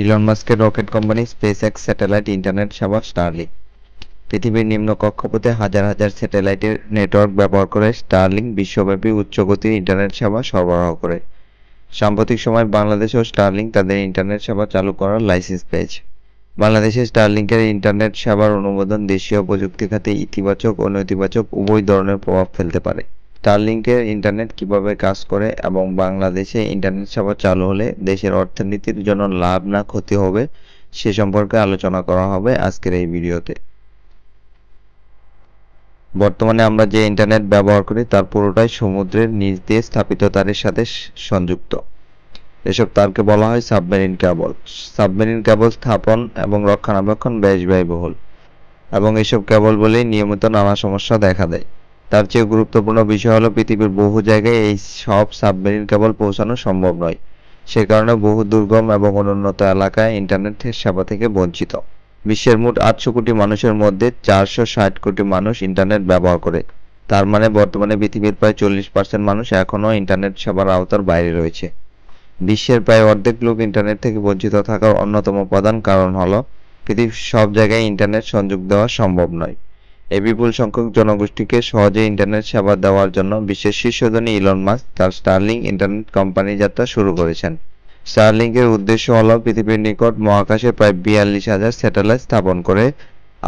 Elon মাস্কের rocket company Space X satellite internet সেবা Starlink পৃথিবীর নিম্ন কক্ষপথে হাজার হাজার স্যাটেলাইটের নেটওয়ার্ক ব্যবহার করে স্টারলিংক বিশ্বব্যাপী উচ্চগতির ইন্টারনেট সেবা সরবরাহ করে। সাম্প্রতিক সময় বাংলাদেশ ও স্টারলিংক তাদের ইন্টারনেট সেবা চালু করার লাইসেন্স পেয়েছে। বাংলাদেশে স্টারলিংকের ইন্টারনেট সেবার অনুমোদন দেশীয় প্রযুক্তি খাতে ইতিবাচক ও নেতিবাচক উভয় ধরনের প্রভাব ফেলতে পারে। স্টারলিংকের ইন্টারনেট কীভাবে কাজ করে এবং বাংলাদেশে ইন্টারনেট সেবা চালু হলে দেশের অর্থনীতির জন্য লাভ না ক্ষতি হবে, সে সম্পর্কে আলোচনা করা হবে আজকের এই ভিডিওতে। বর্তমানে আমরা যে ইন্টারনেট ব্যবহার করি তার পুরোটাই সমুদ্রের নিচ দিয়ে স্থাপিত তারের সাথে সংযুক্ত। এসব তারকে বলা হয় সাবমেরিন কেবল সাবমেরিন কেবল স্থাপন এবং রক্ষণাবেক্ষণ বেশ ব্যয়বহুল এবং এসব কেবল বলেই নিয়মিত নানা সমস্যা দেখা দেয়। তার চেয়ে গুরুত্বপূর্ণ বিষয় হলো পৃথিবীর বহু জায়গায় এই সব সাবমেরিন কেবল পৌঁছানো সম্ভব নয়। সে কারণে বহু দুর্গম এবং অনুন্নত এলাকায় ইন্টারনেটের সেবা থেকে বঞ্চিত। বিশ্বের মোট আটশো কোটি মানুষের মধ্যে চারশো ষাট কোটি মানুষ ইন্টারনেট ব্যবহার করে। তার মানে বর্তমানে পৃথিবীর প্রায় চল্লিশ পার্সেন্ট মানুষ এখনও ইন্টারনেট সেবার আওতার বাইরে রয়েছে। বিশ্বের প্রায় অর্ধেক লোক ইন্টারনেট থেকে বঞ্চিত থাকার অন্যতম প্রধান কারণ হলো পৃথিবীর সব জায়গায় ইন্টারনেট সংযোগ দেওয়া সম্ভব নয়। এই বিপুল সংখ্যক জনগোষ্ঠীকে সহজে ইন্টারনেট সেবা দেওয়ার জন্য বিশ্বের শীর্ষধনী ইলন মাস্ক তার স্টারলিং ইন্টারনেট কোম্পানি যাত্রা শুরু করেছেন। স্টারলিংকের উদ্দেশ্য হলো পৃথিবীর নিকট মহাকাশে প্রায় বিয়াল্লিশ হাজার স্যাটেলাইট স্থাপন করে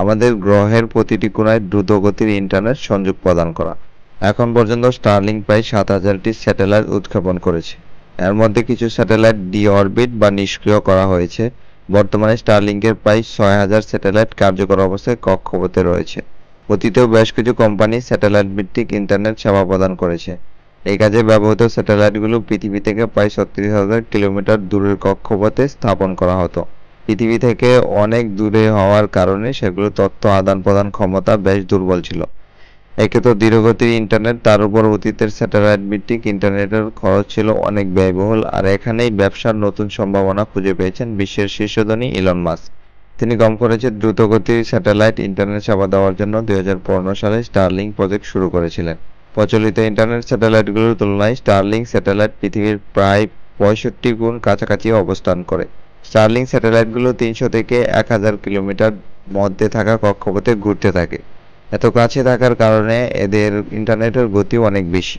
আমাদের গ্রহের প্রতিটি কোণায় দ্রুতগতির ইন্টারনেট সংযোগ প্রদান করা। এখন পর্যন্ত স্টারলিংক প্রায় সাত হাজারটি স্যাটেলাইট উৎক্ষেপণ করেছে। এর মধ্যে কিছু স্যাটেলাইট ডি অরবিট বা নিষ্ক্রিয় করা হয়েছে। বর্তমানে স্টারলিংকের প্রায় ছয় হাজার স্যাটেলাইট কার্যকর অবস্থায় কক্ষপথে রয়েছে। অতীতেও বেশ কিছু কোম্পানি স্যাটেলাইট ভিত্তিক ইন্টারনেট সেবা প্রদান করেছে। এই কাজে ব্যবহৃত স্যাটেলাইটগুলো পৃথিবী থেকে প্রায় ছত্রিশ হাজার কিলোমিটার দূরের কক্ষপথে স্থাপন করা হতো। পৃথিবী থেকে অনেক দূরে হওয়ার কারণে সেগুলো তথ্য আদান প্রদান ক্ষমতা বেশ দুর্বল ছিল। একে তো ধীরগতির ইন্টারনেট, তার উপর অতীতের স্যাটেলাইট ভিত্তিক ইন্টারনেটের খরচ ছিল অনেক ব্যয়বহুল, আর এখানেই ব্যবসার নতুন সম্ভাবনা খুঁজে পেয়েছেন বিশ্বের শীর্ষধনী ইলন মাস্ক। তিনি কম করেছে দ্রুতগতির স্যাটেলাইট ইন্টারনেট সেবা দেওয়ার জন্য দুই হাজার পনেরো সালে স্টারলিংক প্রজেক্ট শুরু করেছিলেন। প্রচলিত ইন্টারনেট স্যাটেলাইটগুলোর তুলনায় স্টারলিং স্যাটেলাইট পৃথিবীর প্রায় পঁয়ষট্টি গুণ কাছাকাছি অবস্থান করে। স্টারলিং স্যাটেলাইটগুলো তিনশো থেকে এক হাজার কিলোমিটার মধ্যে থাকা কক্ষপথে ঘুরতে থাকে। এত কাছে থাকার কারণে এদের ইন্টারনেটের গতিও অনেক বেশি।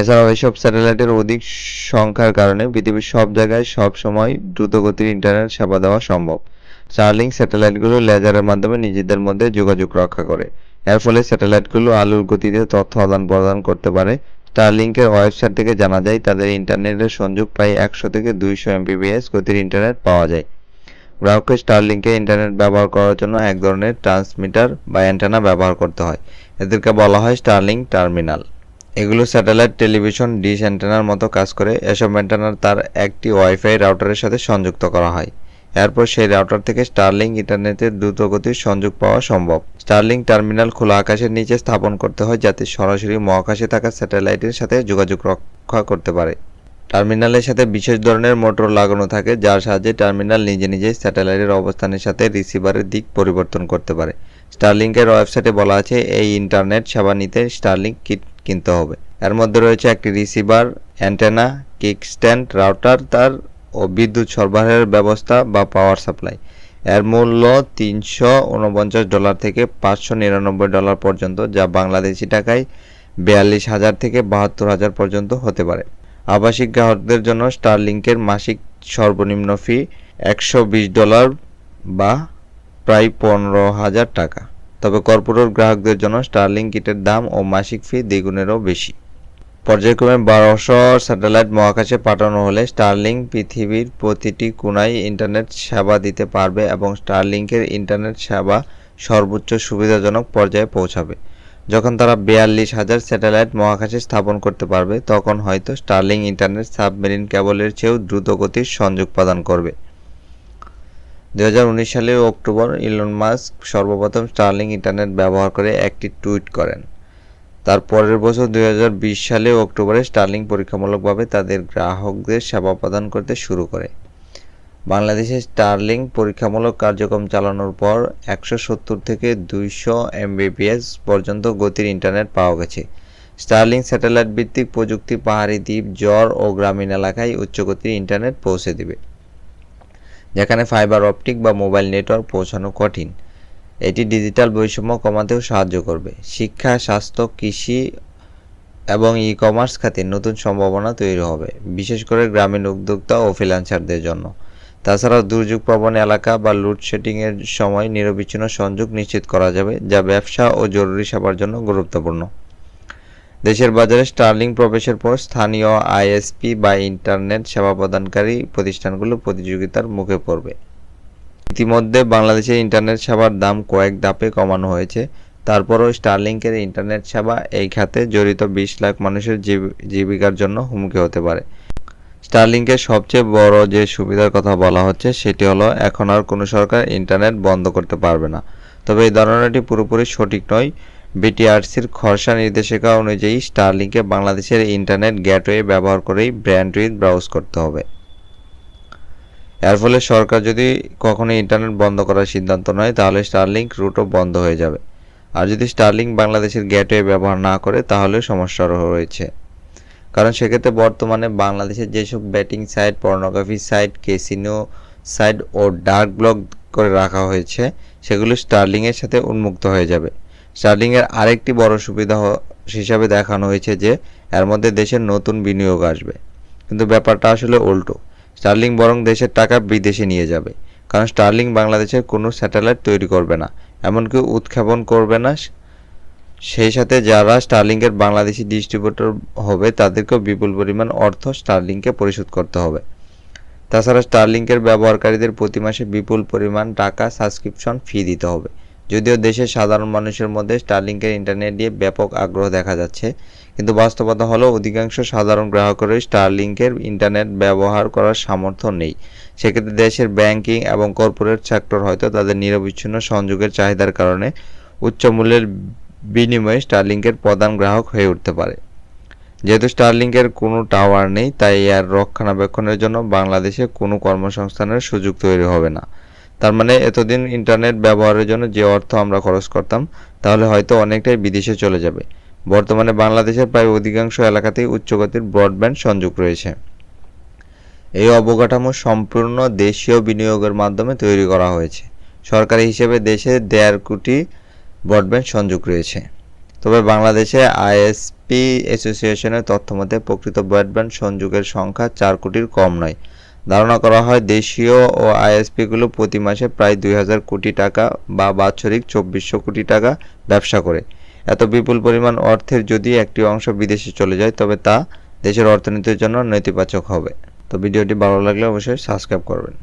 এছাড়াও এসব স্যাটেলাইটের অধিক সংখ্যার কারণে পৃথিবীর সব জায়গায় সব সময় দ্রুতগতির ইন্টারনেট সেবা দেওয়া সম্ভব। স্টারলিং স্যাটেলাইটগুলো লেজারের মাধ্যমে নিজেদের মধ্যে যোগাযোগ রক্ষা করে। এর ফলে স্যাটেলাইটগুলো আলোর গতিতে তথ্য আদান প্রদান করতে পারে। স্টারলিংকের ওয়েবসাইট থেকে জানা যায়, তাদের ইন্টারনেটের সংযোগ প্রায় একশো থেকে দুইশো এমবিপিএস গতির ইন্টারনেট পাওয়া যায়। গ্রাহককে স্টারলিংকে ইন্টারনেট ব্যবহার করার জন্য এক ধরনের ট্রান্সমিটার বা অ্যান্টেনা ব্যবহার করতে হয়। এদেরকে বলা হয় স্টারলিং টার্মিনাল। এগুলো স্যাটেলাইট টেলিভিশন ডিশ অ্যান্টেনার মতো কাজ করে। এসব অ্যান্টেনার তার একটি ওয়াইফাই রাউটারের সাথে সংযুক্ত করা হয়। এরপর সেই রাউটার থেকে স্টারলিং ইন্টারনেটের দ্রুতগতির সংযোগ পাওয়া সম্ভব। স্টারলিং টার্মিনাল খোলা আকাশের নিচে স্থাপন করতে হয় যাতে সরাসরি মহাকাশে থাকা স্যাটেলাইটের সাথে যোগাযোগ রক্ষা করতে পারে। টার্মিনালের সাথে বিশেষ ধরনের মোটর লাগানো থাকে, যার সাহায্যে টার্মিনাল নিজে নিজেই স্যাটেলাইটের অবস্থানের সাথে রিসিভারের দিক পরিবর্তন করতে পারে। স্টারলিংকের ওয়েবসাইটে বলা আছে, এই ইন্টারনেট সেবা নিতে স্টারলিংক কিট কিনতে হবে। এর মধ্যে রয়েছে একটি receiver antenna kick stand router তার ও বিদ্যুৎ সরবরাহের ব্যবস্থা বা পাওয়ার সাপ্লাই এর মূল্য তিনশো উনপঞ্চাশ ডলার থেকে পাঁচশো নিরানব্বই ডলার পর্যন্ত, যা বাংলাদেশি টাকায় বিয়াল্লিশ হাজার থেকে বাহাত্তর হাজার পর্যন্ত হতে পারে। আবাসিক গ্রাহকদের জন্য স্টারলিংকের মাসিক সর্বনিম্ন ফি একশো বিশ ডলার বা প্রায় পনেরো হাজার টাকা। তবে কর্পোরেট গ্রাহকদের জন্য স্টারলিং কিটের দাম ও মাসিক ফি দ্বিগুণেরও বেশি। পর্যায়ক্রমে বারোশো স্যাটেলাইট মহাকাশে পাঠানো হলে স্টারলিং পৃথিবীর প্রতিটি কোণায় ইন্টারনেট সেবা দিতে পারবে এবং স্টারলিংকের ইন্টারনেট সেবা সর্বোচ্চ সুবিধাজনক পর্যায়ে পৌঁছাবে। যখন তারা বিয়াল্লিশ হাজার স্যাটেলাইট মহাকাশে স্থাপন করতে পারবে, তখন হয়তো স্টারলিং ইন্টারনেট সাবমেরিন কেবলের চেয়েও দ্রুত গতির সংযোগ প্রদান করবে। দু হাজার উনিশ সালের অক্টোবর ইলন মাস্ক সর্বপ্রথম স্টারলিং ইন্টারনেট ব্যবহার করে একটি টুইট করেন। তার পরের বছর দুই হাজার বিশ সালে অক্টোবরে স্টার্লিং পরীক্ষামূলকভাবে তাদের গ্রাহকদের সেবা প্রদান করতে শুরু করে। বাংলাদেশে স্টারলিং পরীক্ষামূলক কার্যক্রম চালানোর পর একশো সত্তর থেকে দুইশো এমবিপিএস পর্যন্ত গতির ইন্টারনেট পাওয়া গেছে। স্টারলিং স্যাটেলাইট ভিত্তিক প্রযুক্তি পাহাড়ি দ্বীপ জ্বর ও গ্রামীণ এলাকায় উচ্চ গতির ইন্টারনেট পৌঁছে দেবে, যেখানে ফাইবার অপটিক বা মোবাইল নেটওয়ার্ক পৌঁছানো কঠিন। এটি ডিজিটাল বৈষম্য কমাতেও সাহায্য করবে। শিক্ষা, স্বাস্থ্য, কৃষি এবং ই কমার্স খাতে নতুন সম্ভাবনা তৈরি হবে, বিশেষ করে গ্রামীণ উদ্যোক্তা ও ফ্রিল্যান্সারদের জন্য। তাছাড়াও দুর্যোগ প্রবণ এলাকা বা লোডশেডিংয়ের সময় নিরবিচ্ছিন্ন সংযোগ নিশ্চিত করা যাবে, যা ব্যবসা ও জরুরি সেবার জন্য গুরুত্বপূর্ণ। দেশের বাজারে স্টার্লিং প্রবেশের পর স্থানীয় আইএসপি বা ইন্টারনেট সেবা প্রদানকারী প্রতিষ্ঠানগুলো প্রতিযোগিতার মুখে পড়বে। ইতিমধ্যে বাংলাদেশে ইন্টারনেট সেবার দাম কয়েক ধাপে কমানো হয়েছে। তারপরও স্টারলিংকের ইন্টারনেট সেবা এই খাতে জড়িত বিশ লাখ মানুষের জীব- জীবিকার জন্য হুমকি হতে পারে। স্টারলিংকের সবচেয়ে বড় যে সুবিধার কথা বলা হচ্ছে, সেটি হলো এখন আর কোনো সরকার ইন্টারনেট বন্ধ করতে পারবে না। তবে এই ধারণাটি পুরোপুরি সঠিক নয়। বিটিআরসির খরসা নির্দেশিকা অনুযায়ী স্টারলিংকে বাংলাদেশের ইন্টারনেট গেটওয়ে ব্যবহার করেই ব্র্যান্ডউইথ ব্রাউজ করতে হবে। এর ফলে সরকার যদি কখনো ইন্টারনেট বন্ধ করার সিদ্ধান্ত নেয়, তাহলে স্টারলিংক রুটও বন্ধ হয়ে যাবে। আর যদি স্টারলিংক বাংলাদেশের গেটওয়ে ব্যবহার না করে তাহলে সমস্যা রয়েছে। কারণ সেক্ষেত্রে বর্তমানে বাংলাদেশের যেসব betting site pornography site casino site ও ডার্ক ব্লক করে রাখা হয়েছে, সেগুলো স্টারলিংয়ের সাথে উন্মুক্ত হয়ে যাবে। স্টারলিংয়ের আরেকটি বড় সুবিধা হিসাবে দেখানো হয়েছে যে, এর মধ্যে দেশের নতুন বিনিয়োগ আসবে। কিন্তু ব্যাপারটা আসলে উল্টো। স্টারলিং বরং দেশের টাকা বিদেশে নিয়ে যাবে, কারণ স্টার্লিং বাংলাদেশের কোনো স্যাটেলাইট তৈরি করবে না, এমনকি উৎক্ষেপণ করবে না সেই সাথে যারা স্টারলিংকের বাংলাদেশি ডিস্ট্রিবিউটর হবে তাদেরকেও বিপুল পরিমাণ অর্থ স্টার্লিংকে পরিশোধ করতে হবে। তাছাড়া স্টারলিংকের ব্যবহারকারীদের প্রতি মাসে বিপুল পরিমাণ টাকা সাবস্ক্রিপশন ফি দিতে হবে। যদিও দেশের সাধারণ মানুষের মধ্যে স্টারলিংকের ইন্টারনেট নিয়ে ব্যাপক আগ্রহ দেখা যাচ্ছে কিন্তু বাস্তবতা হলো অধিকাংশ সাধারণ গ্রাহকেরই স্টারলিংকের ইন্টারনেট ব্যবহার করার সামর্থ্য নেই। সেক্ষেত্রে দেশের ব্যাংকিং এবং কর্পোরেট সেক্টর হয়তো তাদের নিরবিচ্ছিন্ন সংযোগের চাহিদার কারণে উচ্চ মূল্যের বিনিময়ে স্টারলিংকের প্রধান গ্রাহক হয়ে উঠতে পারে। যেহেতু স্টারলিংকের কোনো টাওয়ার নেই, তাই এর রক্ষণাবেক্ষণের জন্য বাংলাদেশে কোনো কর্মসংস্থানের সুযোগ তৈরি হবে না। তার মানে এতদিন ইন্টারনেট ব্যবহারের জন্য যে অর্থ আমরা খরচ করতাম, তাহলে হয়তো অনেকটাই বিদেশে চলে যাবে। বর্তমানে বাংলাদেশের প্রায় অধিকাংশ এলাকাতেই উচ্চগতির ব্রডব্যান্ড সংযোগ রয়েছে। এই অবকাঠামো সম্পূর্ণ দেশীয় বিনিয়োগের মাধ্যমে তৈরি করা হয়েছে। সরকারি হিসেবে দেশে দেড় কোটি ব্রডব্যান্ড সংযোগ রয়েছে। তবে বাংলাদেশে আইএসপি অ্যাসোসিয়েশনের তথ্যমতে, প্রকৃত ব্রডব্যান্ড সংযোগের সংখ্যা চার কোটির কম নয়। ধারণা করা হয়, দেশীয় ও আইএসপিগুলো প্রতি মাসে প্রায় দুই হাজার কোটি টাকা বা বাৎসরিক চব্বিশশো কোটি টাকা ব্যবসা করে। এত বিপুল পরিমাণ অর্থের যদি একটি অংশ বিদেশে চলে যায়, তবে তা দেশের অর্থনীতির জন্য নেতিবাচক হবে। তো ভিডিওটি ভালো লাগলে অবশ্যই সাবস্ক্রাইব করবেন।